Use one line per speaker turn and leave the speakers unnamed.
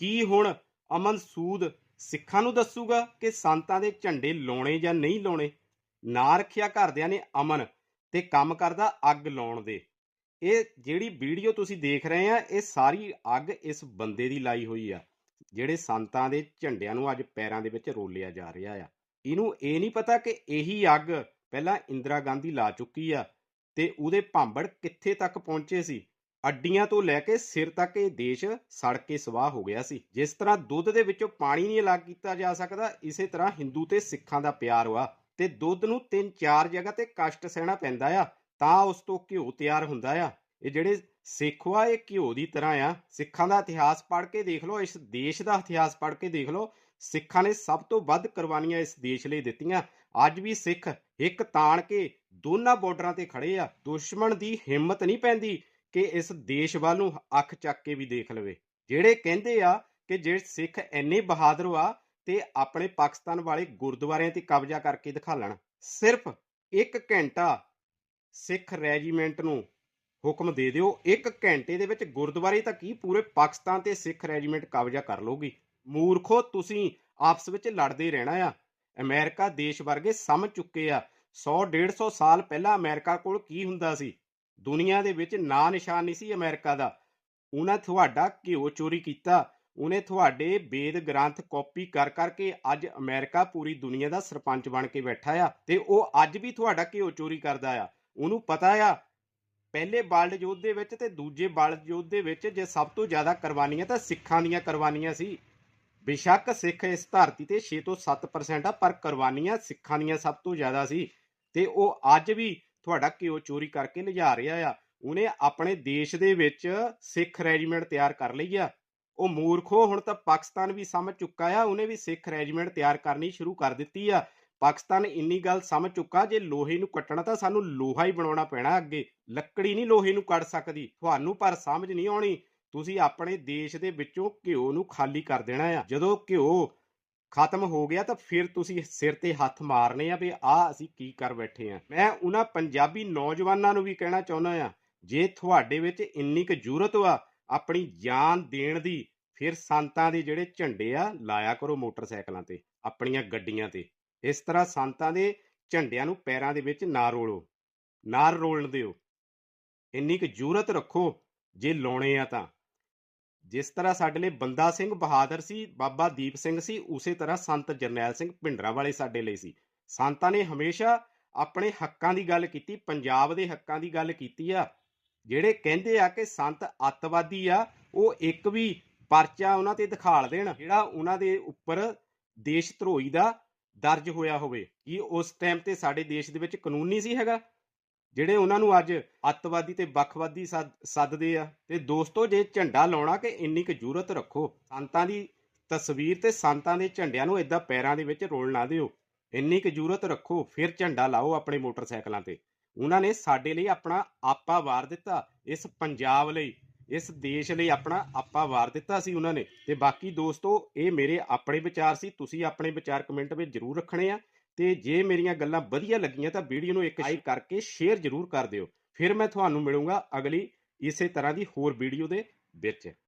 ਕੀ ਹੁਣ ਅਮਨ ਸੂਦ ਸਿੱਖਾਂ ਨੂੰ ਦੱਸੂਗਾ ਕਿ ਸੰਤਾਂ ਦੇ ਝੰਡੇ ਲਾਉਣੇ ਜਾਂ ਨਹੀਂ ਲਾਉਣੇ? ਨਾ ਰੱਖਿਆ ਘਰਦਿਆਂ ਨੇ ਅਮਨ ਤੇ ਕੰਮ ਕਰਦਾ ਅੱਗ ਲਾਉਣ ਦੇ। ਇਹ ਜਿਹੜੀ ਵੀਡੀਓ ਤੁਸੀਂ ਦੇਖ ਰਹੇ ਆ, ਇਹ ਸਾਰੀ ਅੱਗ ਇਸ ਬੰਦੇ ਦੀ ਲਾਈ ਹੋਈ ਆ, ਜਿਹੜੇ ਸੰਤਾਂ ਦੇ ਝੰਡਿਆਂ ਨੂੰ ਅੱਜ ਪੈਰਾਂ ਦੇ ਵਿੱਚ ਰੋਲਿਆ ਜਾ ਰਿਹਾ ਆ। ਇਹਨੂੰ ਇਹ ਨਹੀਂ ਪਤਾ ਕਿ ਇਹੀ ਅੱਗ ਪਹਿਲਾਂ ਇੰਦਰਾ ਗਾਂਧੀ ਲਾ ਚੁੱਕੀ ਆ ਤੇ ਉਹਦੇ ਭਾਂਬੜ ਕਿੱਥੇ ਤੱਕ ਪਹੁੰਚੇ ਸੀ? ਅੱਡੀਆਂ ਤੋਂ ਲੈ ਕੇ ਸਿਰ ਤੱਕ ਇਹ ਦੇਸ਼ ਸੜ ਕੇ ਸਵਾਹ ਹੋ ਗਿਆ ਸੀ। ਜਿਸ ਤਰ੍ਹਾਂ ਦੁੱਧ ਦੇ ਵਿੱਚੋਂ ਪਾਣੀ ਨਹੀਂ ਅਲੱਗ ਕੀਤਾ ਜਾ ਸਕਦਾ, ਇਸੇ ਤਰ੍ਹਾਂ ਹਿੰਦੂ ਤੇ ਸਿੱਖਾਂ ਦਾ ਪਿਆਰ ਵਾ ਤੇ ਦੁੱਧ ਨੂੰ ਤਿੰਨ ਚਾਰ ਜਗ੍ਹਾ ਤੇ ਕਸ਼ਟ ਸਹਿਣਾ ਪੈਂਦਾ ਆ, ਤਾਂ ਉਸ ਤੋਂ ਘਿਓ ਤਿਆਰ ਹੁੰਦਾ ਆ। ਇਹ ਜਿਹੜੇ ਸਿੱਖ ਵਾ ਇਹ ਘਿਓ ਦੀ ਤਰ੍ਹਾਂ ਆ। ਸਿੱਖਾਂ ਦਾ ਇਤਿਹਾਸ ਪੜ੍ਹ ਕੇ ਦੇਖ ਲਓ, ਇਸ ਦੇਸ਼ ਦਾ ਇਤਿਹਾਸ ਪੜ੍ਹ ਕੇ ਦੇਖ ਲਓ, ਸਿੱਖਾਂ ਨੇ ਸਭ ਤੋਂ ਵੱਧ ਕੁਰਬਾਨੀਆਂ ਇਸ ਦੇਸ਼ ਲਈ ਦਿੱਤੀਆਂ। ਅੱਜ ਵੀ ਸਿੱਖ ਇੱਕ ਤਾਣ ਕੇ ਦੋਨਾਂ ਬਾਰਡਰਾਂ ਤੇ ਖੜੇ ਆ। ਦੁਸ਼ਮਣ ਦੀ ਹਿੰਮਤ ਨਹੀਂ ਪੈਂਦੀ। ਕਿ ਇਸ ਦੇਸ਼ ਵੱਲ ਨੂੰ ਅੱਖ ਚੱਕ ਕੇ ਵੀ ਦੇਖ ਲਵੇ। ਜਿਹੜੇ ਕਹਿੰਦੇ ਆ ਕਿ ਜਿਹੜੇ ਸਿੱਖ ਇੰਨੇ ਬਹਾਦਰ ਆ, ਤੇ ਆਪਣੇ ਪਾਕਿਸਤਾਨ ਵਾਲੇ ਗੁਰਦੁਆਰਿਆਂ ਤੇ ਕਬਜ਼ਾ ਕਰਕੇ ਦਿਖਾ ਲੈਣ। ਸਿਰਫ 1 ਘੰਟਾ ਸਿੱਖ ਰੈਜੀਮੈਂਟ ਨੂੰ ਹੁਕਮ ਦੇ ਦਿਓ। 1 ਘੰਟੇ ਦੇ ਵਿੱਚ ਗੁਰਦੁਆਰੇ ਤਾਂ ਕੀ ਪੂਰੇ ਪਾਕਿਸਤਾਨ ਤੇ ਸਿੱਖ ਰੈਜੀਮੈਂਟ ਕਬਜ਼ਾ ਕਰ ਲਊਗੀ। ਮੂਰਖੋ, ਤੁਸੀਂ ਆਪਸ ਵਿੱਚ ਲੜਦੇ ਰਹਿਣਾ ਆ। ਅਮਰੀਕਾ ਦੇਸ਼ ਵਰਗੇ ਸਮਝ ਚੁੱਕੇ ਆ। 100 150 ਸਾਲ ਪਹਿਲਾਂ ਅਮਰੀਕਾ ਕੋਲ ਕੀ ਹੁੰਦਾ ਸੀ? ਦੁਨੀਆ ਦੇ ਵਿੱਚ ਨਾਂ ਨਿਸ਼ਾਨ ਨਹੀਂ ਸੀ ਅਮਰੀਕਾ ਦਾ। ਉਹਨਾਂ ਤੁਹਾਡਾ ਘਿਓ ਚੋਰੀ ਕੀਤਾ। ਉਹਨੇ ਤੁਹਾਡੇ ਵੇਦ ਗ੍ਰੰਥ ਕਾਪੀ ਕਰ ਕਰਕੇ ਅੱਜ ਅਮਰੀਕਾ ਪੂਰੀ ਦੁਨੀਆ ਦਾ ਸਰਪੰਚ ਬਣ ਕੇ ਬੈਠਾ ਆ ਤੇ ਉਹ ਅੱਜ ਵੀ ਤੁਹਾਡਾ ਘਿਓ ਚੋਰੀ ਕਰਦਾ ਆ। ਉਹਨੂੰ ਪਤਾ ਆ, ਪਹਿਲੇ ਵਰਲਡ ਯੁੱਧ ਦੇ ਵਿੱਚ ਤੇ ਦੂਜੇ ਵਰਲਡ ਯੁੱਧ ਦੇ ਵਿੱਚ ਜੇ ਸਭ ਤੋਂ ਜ਼ਿਆਦਾ ਕੁਰਬਾਨੀਆਂ ਤਾਂ ਸਿੱਖਾਂ ਦੀਆਂ ਕੁਰਬਾਨੀਆਂ ਸੀ। ਬੇਸ਼ੱਕ ਸਿੱਖ ਇਸ ਧਰਤੀ ਤੇ 6 ਤੋਂ 7% ਆ, ਪਰ ਕੁਰਬਾਨੀਆਂ ਸਿੱਖਾਂ ਦੀਆਂ ਸਭ ਤੋਂ ਜ਼ਿਆਦਾ ਸੀ। ਤੇ ਉਹ ਅੱਜ ਵੀ ਤੁਹਾਡਾ ਘਿਓ ਚੋਰੀ ਕਰਕੇ ਲਿਜਾ ਰਿਹਾ ਆ। ਉਹਨੇ ਆਪਣੇ ਦੇਸ਼ ਦੇ ਵਿੱਚ ਸਿੱਖ ਰੈਜੀਮੈਂਟ ਤਿਆਰ ਕਰ ਲਈ ਆ। ਉਹ ਮੂਰਖੋ, ਹੁਣ ਤਾਂ ਪਾਕਿਸਤਾਨ ਵੀ ਸਮਝ ਚੁੱਕਾ ਆ। ਉਹਨੇ ਵੀ ਸਿੱਖ ਰੈਜੀਮੈਂਟ ਤਿਆਰ ਕਰਨੀ ਸ਼ੁਰੂ ਕਰ ਦਿੱਤੀ ਆ। ਪਾਕਿਸਤਾਨ ਇੰਨੀ ਗੱਲ ਸਮਝ ਚੁੱਕਾ, ਜੇ ਲੋਹੇ ਨੂੰ ਕੱਟਣਾ ਤਾਂ ਸਾਨੂੰ ਲੋਹਾ ਹੀ ਬਣਾਉਣਾ ਪੈਣਾ ਅੱਗੇ। ਲੱਕੜੀ ਨਹੀਂ ਲੋਹੇ ਨੂੰ ਕੱਟ ਸਕਦੀ। ਤੁਹਾਨੂੰ ਪਰ ਸਮਝ ਨਹੀਂ ਆਉਣੀ। ਤੁਸੀਂ ਆਪਣੇ ਦੇਸ਼ ਦੇ ਵਿੱਚੋਂ ਘਿਓ ਨੂੰ ਖਾਲੀ ਕਰ ਦੇਣਾ ਆ। ਜਦੋਂ ਘਿਓ ਖਤਮ ਹੋ ਗਿਆ ਤਾਂ ਫਿਰ ਤੁਸੀਂ ਸਿਰ ਤੇ ਹੱਥ ਮਾਰਨੇ ਆ ਵੀ ਆ ਅਸੀਂ ਕੀ ਕਰ ਬੈਠੇ ਆ। ਮੈਂ ਉਹਨਾਂ ਪੰਜਾਬੀ ਨੌਜਵਾਨਾਂ ਨੂੰ ਵੀ ਕਹਿਣਾ ਚਾਹੁੰਦਾ ਆ, ਜੇ ਤੁਹਾਡੇ ਵਿੱਚ ਇੰਨੀ ਕੁ ਜੁਰਤ ਆ ਆਪਣੀ ਜਾਨ ਦੇਣ ਦੀ, ਫਿਰ ਸੰਤਾਂ ਦੇ ਜਿਹੜੇ ਝੰਡੇ ਆ, ਲਾਇਆ ਕਰੋ ਮੋਟਰਸਾਈਕਲਾਂ ਤੇ, ਆਪਣੀਆਂ ਗੱਡੀਆਂ ਤੇ। ਇਸ ਤਰ੍ਹਾਂ ਸੰਤਾਂ ਦੇ ਝੰਡਿਆਂ ਨੂੰ ਪੈਰਾਂ ਦੇ ਵਿੱਚ ਨਾ ਰੋਲੋ, ਨਾ ਰੋਲਣ ਦਿਓ। ਇੰਨੀ ਕੁ ਜੁਰਤ ਰੱਖੋ, ਜੇ ਲਾਉਣੇ ਆ ਤਾਂ। ਜਿਸ ਤਰ੍ਹਾਂ ਸਾਡੇ ਲਈ ਬੰਦਾ ਸਿੰਘ ਬਹਾਦਰ ਸੀ, ਬਾਬਾ ਦੀਪ ਸਿੰਘ ਸੀ, ਉਸੇ ਤਰ੍ਹਾਂ ਸੰਤ ਜਰਨੈਲ ਸਿੰਘ ਭਿੰਡਰਾਂ ਵਾਲੇ ਸਾਡੇ ਲਈ ਸੀ। ਸੰਤਾਂ ਨੇ ਹਮੇਸ਼ਾ ਆਪਣੇ ਹੱਕਾਂ ਦੀ ਗੱਲ ਕੀਤੀ, ਪੰਜਾਬ ਦੇ ਹੱਕਾਂ ਦੀ ਗੱਲ ਕੀਤੀ ਆ। ਜਿਹੜੇ ਕਹਿੰਦੇ ਆ ਕਿ ਸੰਤ ਅੱਤਵਾਦੀ ਆ, ਉਹ ਇੱਕ ਵੀ ਪਰਚਾ ਉਹਨਾਂ ਤੇ ਦਿਖਾਲ ਦੇਣ, ਜਿਹੜਾ ਉਹਨਾਂ ਦੇ ਉੱਪਰ ਦੇਸ਼ ਧਰੋਹੀ ਦਾ ਦਰਜ ਹੋਇਆ ਹੋਵੇ। ਕੀ ਉਸ ਟਾਈਮ ਤੇ ਸਾਡੇ ਦੇਸ਼ ਦੇ ਵਿੱਚ ਕਾਨੂੰਨ ਨਹੀਂ ਸੀ ਹੈਗਾ? ਜਿਹੜੇ ਉਹਨਾਂ ਨੂੰ ਅੱਜ ਅੱਤਵਾਦੀ ਤੇ ਵੱਖਵਾਦੀ ਸੱਦ- ਸੱਦਦੇ ਆ। ਤੇ ਦੋਸਤੋ, ਜੇ ਝੰਡਾ ਲਾਉਣਾ ਕਿ ਇੰਨੀ ਕੁ ਜੁਰਤ ਰੱਖੋ, ਸੰਤਾਂ ਦੀ ਤਸਵੀਰ ਤੇ ਸੰਤਾਂ ਦੇ ਝੰਡਿਆਂ ਨੂੰ ਇਦਾਂ ਪੈਰਾਂ ਦੇ ਵਿੱਚ ਰੋਲ ਨਾ ਦਿਓ। ਇੰਨੀ ਕੁ ਜੁਰਤ ਰੱਖੋ, ਫਿਰ ਝੰਡਾ ਲਾਓ ਆਪਣੇ ਮੋਟਰਸਾਈਕਲਾਂ ਤੇ। ਉਹਨਾਂ ਨੇ ਸਾਡੇ ਲਈ ਆਪਣਾ ਆਪਾ ਵਾਰ ਦਿੱਤਾ, ਇਸ ਪੰਜਾਬ ਲਈ, ਇਸ ਦੇਸ਼ ਲਈ ਆਪਣਾ ਆਪਾ ਵਾਰ ਦਿੱਤਾ ਸੀ ਉਹਨਾਂ ਨੇ। ਤੇ ਬਾਕੀ ਦੋਸਤੋ, ਇਹ ਮੇਰੇ ਆਪਣੇ ਵਿਚਾਰ ਸੀ, ਤੁਸੀਂ ਆਪਣੇ ਵਿਚਾਰ ਕਮੈਂਟ ਵਿੱਚ ਜ਼ਰੂਰ ਰੱਖਣੇ ਆ। ਤੇ ਜੇ ਮੇਰੀਆਂ ਗੱਲਾਂ ਵਧੀਆ ਲੱਗੀਆਂ ਤਾਂ ਵੀਡੀਓ ਨੂੰ ਇੱਕ ਲਾਈਕ ਕਰਕੇ ਸ਼ੇਅਰ ਜ਼ਰੂਰ ਕਰ ਦਿਓ। ਫਿਰ ਮੈਂ ਤੁਹਾਨੂੰ ਮਿਲੂੰਗਾ ਅਗਲੀ ਇਸੇ ਤਰ੍ਹਾਂ ਦੀ ਹੋਰ ਵੀਡੀਓ ਦੇ ਵਿੱਚ।